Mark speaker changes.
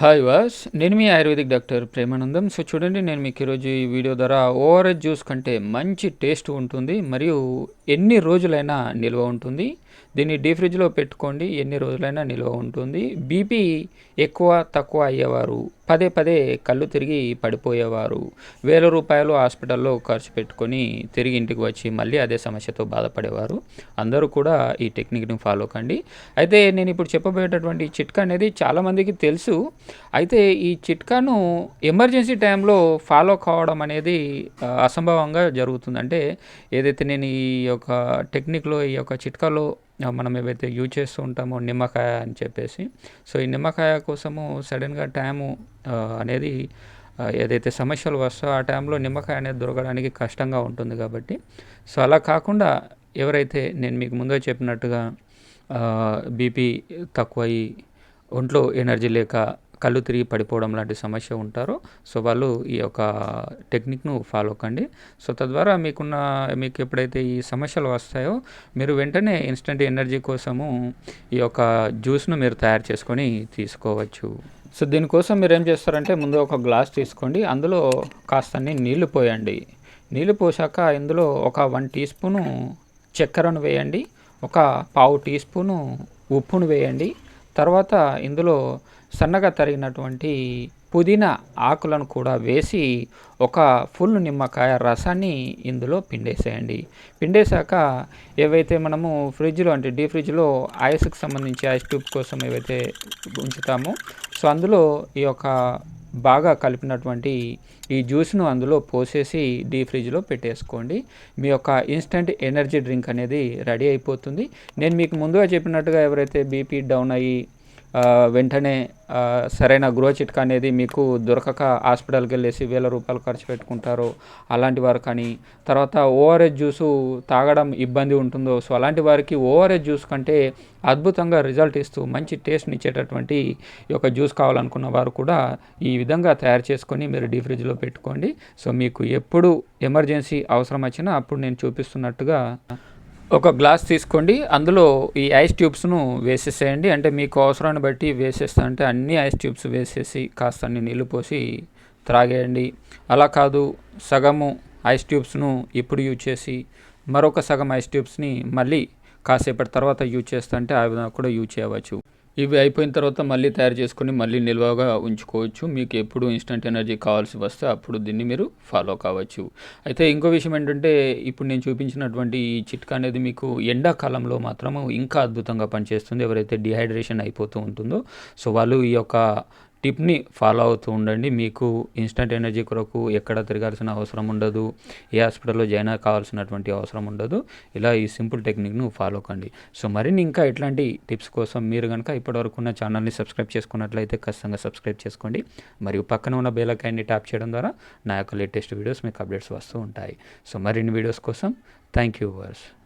Speaker 1: Hi వాస్ నేను మీ ఆయుర్వేదిక్ డాక్టర్ ప్రేమానందం. సో చూడండి నేను మీకు ఈరోజు ఈ వీడియో ద్వారా ఓఆర్ఎస్ జ్యూస్ కంటే మంచి టేస్ట్ ఉంటుంది మరియు ఎన్ని రోజులైనా నిల్వ ఉంటుంది. దీన్ని డీ ఫ్రిడ్జ్లో పెట్టుకోండి. ఎన్ని రోజులైనా నిల్వ ఉంటుంది. బీపీ ఎక్కువ తక్కువ అయ్యేవారు పదే పదే కళ్ళు తిరిగి పడిపోయేవారు. వేల రూపాయలు హాస్పిటల్లో ఖర్చు పెట్టుకొని తిరిగి ఇంటికి వచ్చి మళ్ళీ అదే సమస్యతో బాధపడేవారు. అందరూ కూడా ఈ టెక్నిక్ని ఫాలో కండి. అయితే నేను ఇప్పుడు చెప్పబోయేటటువంటి చిట్కా అనేది చాలామందికి తెలుసు. అయితే ఈ చిట్కాను ఎమర్జెన్సీ టైంలో ఫాలో కావడం అనేది అసంభవంగా జరుగుతుంది అంటే ఏదైతే నేను ఈ యొక్క టెక్నిక్లో ఈ యొక్క చిట్కాలో మనం ఏవైతే యూజ్ చేస్తూ ఉంటామో నిమ్మకాయ అని చెప్పేసి. సో ఈ నిమ్మకాయ కోసము సడన్గా టైము అనేది ఏదైతే సమస్యలు వస్తాయో ఆ టైంలో నిమ్మకాయ అనేది దొరకడానికి కష్టంగా ఉంటుంది కాబట్టి. సో అలా కాకుండా ఎవరైతే నేను మీకు ముందే చెప్పినట్టుగా బీపీ తక్కువయి ఒంట్లో ఎనర్జీ లేక కళ్ళు తిరిగి పడిపోవడం లాంటి సమస్య ఉంటారో. సో వాళ్ళు ఈ యొక్క టెక్నిక్ను ఫాలో కండి. సో తద్వారా మీకున్న మీకు ఎప్పుడైతే ఈ సమస్యలు వస్తాయో మీరు వెంటనే ఇన్స్టెంట్ ఎనర్జీ కోసము ఈ యొక్క జ్యూస్ను మీరు తయారు చేసుకొని తీసుకోవచ్చు. సో దీనికోసం మీరు ఏం చేస్తారంటే ముందు ఒక గ్లాస్ తీసుకోండి. అందులో కాస్తన్ని నీళ్ళు పోయండి. నీళ్ళు పోసాక ఇందులో ఒక వన్ టీ స్పూను చక్కెరను వేయండి. ఒక పావు టీ స్పూను ఉప్పును వేయండి. తర్వాత ఇందులో సన్నగా తరిగినటువంటి పుదీనా ఆకులను కూడా వేసి ఒక ఫుల్ నిమ్మకాయ రసాన్ని ఇందులో పిండేసేయండి. పిండేశాక ఏవైతే మనము ఫ్రిడ్జ్లో అంటే డీ ఫ్రిడ్జ్లో ఐస్కి సంబంధించి ఐస్ ట్యూబ్ కోసం ఏవైతే ఉంచుతామో సో అందులో ఈ యొక్క బాగా కలిపినటువంటి ఈ జ్యూస్ను అందులో పోసేసి డీ ఫ్రిడ్జ్లో పెట్టేసుకోండి. మీ యొక్క ఇన్స్టంట్ ఎనర్జీ డ్రింక్ అనేది రెడీ అయిపోతుంది. నేను మీకు ముందుగా చెప్పినట్టుగా ఎవరైతే బీపీ డౌన్ అయ్యి వెంటనే సరైన గృహ చిట్కా అనేది మీకు దొరకక హాస్పిటల్కి వెళ్ళేసి వేల రూపాయలు ఖర్చు పెట్టుకుంటారో. అలాంటి వారు కానీ తర్వాత ఓఆర్ఎస్ జ్యూసు తాగడం ఇబ్బంది ఉంటుందో సో అలాంటి వారికి ఓఆర్ఎస్ జ్యూస్ కంటే అద్భుతంగా రిజల్ట్ ఇస్తూ మంచి టేస్ట్ని ఇచ్చేటటువంటి ఈ యొక్క జ్యూస్ కావాలనుకున్న వారు కూడా ఈ విధంగా తయారు చేసుకొని మీరు డీ ఫ్రిడ్జ్లో పెట్టుకోండి. సో మీకు ఎప్పుడు ఎమర్జెన్సీ అవసరం వచ్చినా అప్పుడు నేను చూపిస్తున్నట్టుగా ఒక గ్లాస్ తీసుకోండి. అందులో ఈ ఐస్ ట్యూబ్స్ను వేసేసేయండి. అంటే మీకు అవసరాన్ని బట్టి వేసేస్తా అంటే అన్ని ఐస్ ట్యూబ్స్ వేసేసి కాస్త అన్ని నీళ్ళు పోసి త్రాగేయండి. అలా కాదు సగము ఐస్ ట్యూబ్స్ను ఇప్పుడు యూజ్ చేసి మరొక సగం ఐస్ ట్యూబ్స్ని మళ్ళీ కాసేపటి తర్వాత యూజ్ చేస్తా అంటే ఆ విధంగా కూడా యూజ్ చేయవచ్చు. ఇవి అయిపోయిన తర్వాత మళ్ళీ తయారు చేసుకొని మళ్ళీ నిల్వగా ఉంచుకోవచ్చు. మీకు ఎప్పుడు ఇన్స్టంట్ ఎనర్జీ కావాల్సి వస్తే అప్పుడు దీన్ని మీరు ఫాలో కావచ్చు. అయితే ఇంకో విషయం ఏంటంటే ఇప్పుడు నేను చూపించినటువంటి ఈ చిట్కా అనేది మీకు ఎండాకాలంలో మాత్రము ఇంకా అద్భుతంగా పనిచేస్తుంది. ఎవరైతే డిహైడ్రేషన్ అయిపోతూ ఉంటుందో సో వాళ్ళు ఈ యొక్క టిప్ని ఫాలో అవుతూ ఉండండి. మీకు ఇన్స్టంట్ ఎనర్జీ కొరకు ఎక్కడ తిరగాల్సిన అవసరం ఉండదు. ఏ హాస్పిటల్లో జాయిన్ కావాల్సినటువంటి అవసరం ఉండదు. ఇలా ఈ సింపుల్ టెక్నిక్ను ఫాలో కండి. సో మరిన్ని ఇంకా ఇట్లాంటి టిప్స్ కోసం మీరు కనుక ఇప్పటివరకు ఉన్న ఛానల్ని సబ్స్క్రైబ్ చేసుకున్నట్లయితే ఖచ్చితంగా సబ్స్క్రైబ్ చేసుకోండి. మరియు పక్కన ఉన్న బెల్ ట్యాప్ చేయడం ద్వారా నా యొక్క లేటెస్ట్ వీడియోస్ మీకు అప్డేట్స్ వస్తూ ఉంటాయి. సో మరిన్ని వీడియోస్ కోసం థ్యాంక్ యూ వర్స్